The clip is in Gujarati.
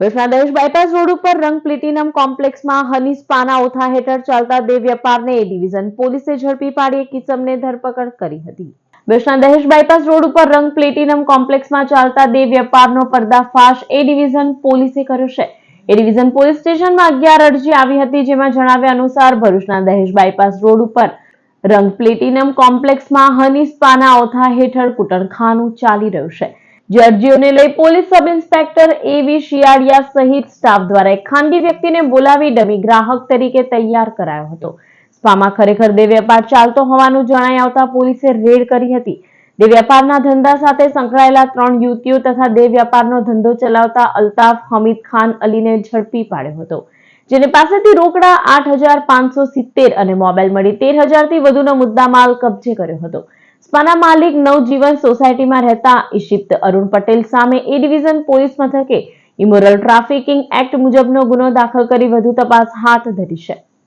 દહેજ બાયપાસ રોડ ઉપર રંગ પ્લેટિનમ કોમ્પ્લેક્સમાં હનીસ પાના ઓથા હેઠળ ચાલતા દેહ વેપારને એ ડિવિઝન પોલીસે ઝડપી પાડી કિસમને ધરપકડ કરી હતી. દહેજ બાયપાસ રોડ ઉપર રંગ પ્લેટિનમ કોમ્પ્લેક્સમાં ચાલતા દેહ વેપારનો પર્દાફાશ એ ડિવિઝન પોલીસે કર્યો છે. એ ડિવિઝન પોલીસ સ્ટેશનમાં અગિયાર અરજી આવી હતી જેમાં જણાવ્યા અનુસાર ભરૂચના દહેજ બાયપાસ રોડ ઉપર રંગ પ્લેટિનમ કોમ્પ્લેક્સમાં હનીસ પાના ઓથા હેઠળ કુટરખાનું ચાલી રહ્યું છે. જે લઈ પોલીસ સબ ઇન્સ્પેક્ટર એવી શિયાળિયા સહિત સ્ટાફ દ્વારા એક ખાનગી વ્યક્તિને બોલાવી ડમી ગ્રાહક તરીકે તૈયાર કરાયો હતો. સ્પામાં ખરેખર દેવ્યાપાર ચાલતો હોવાનું જણાઈ આવતા પોલીસે રેડ કરી હતી. દેવ્યાપારના ધંધા સાથે સંકળાયેલા ત્રણ યુવતીઓ તથા દેવ્યાપારનો ધંધો ચલાવતા અલ્તાફ હમીદ ખાન અલીને ઝડપી પાડ્યો હતો, જેની પાસેથી રોકડા આઠ હજાર પાંચસો સિત્તેર અને મોબાઈલ મળી તેર હજારથી વધુનો મુદ્દામાલ કબજે કર્યો હતો. સ્પાના માલિક નવજીવન સોસાયટીમાં રહેતા ઇશિપ્ત અરુણ પટેલ સામે એ ડિવિઝન પોલીસ મથકે ઇમોરલ ટ્રાફિકિંગ એક્ટ મુજબનો ગુનો દાખલ કરી વધુ તપાસ હાથ ધરી છે.